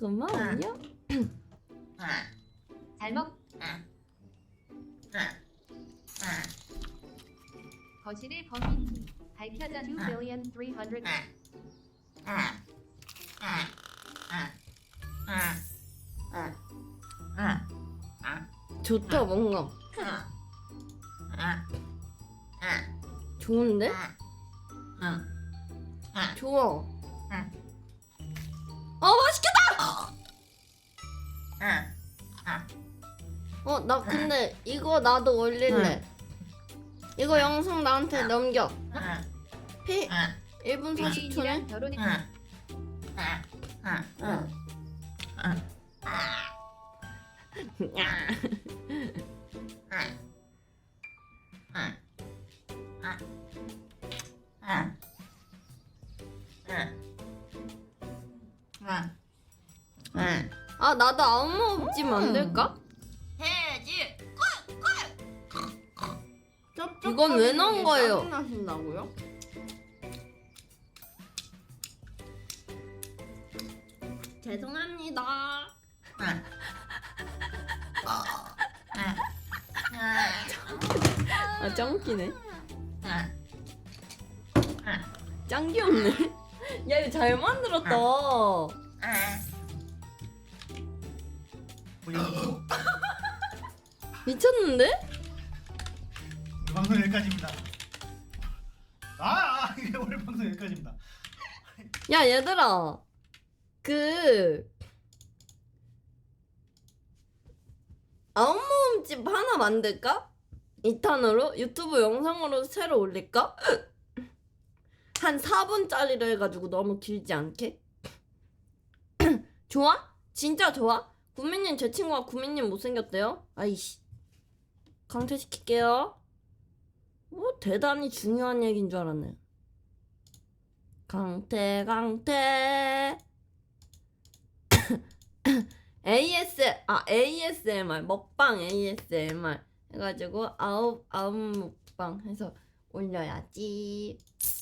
고마워요. 잘 먹. 거실의 범인 밝혀져 2 billion 300. 좋다 뭔가 좋은데? 좋아. 어 맛있겠다. 어 나 근데 이거 나도 올릴래. 이거 영상 나한테 넘겨. 피 1분 40초네. 지인이랑 결혼이 아 나도 아무 먹지 만들까? 해야지. 이건 왜 넣은 거예요? 나신다고요? 죄송합니다. 아 짱기네. 짱 귀엽네. 야 이거 잘 만들었다. 미쳤는데? 오늘 방송 여기까지입니다. 아, 아 이게 오늘 방송 여기까지입니다. 야 얘들아 그 아웃모음집 하나 만들까? 2탄으로 유튜브 영상으로 새로 올릴까? 한 4분짜리로 해가지고 너무 길지 않게 좋아? 진짜 좋아? 구미님 제 친구가 구미님 못생겼대요? 아이씨. 강퇴시킬게요. 뭐 대단히 중요한 얘기인 줄 알았네. 강태 강태 AS 아 ASMR 먹방 ASMR 해가지고 아홉 아홉 먹방 해서 올려야지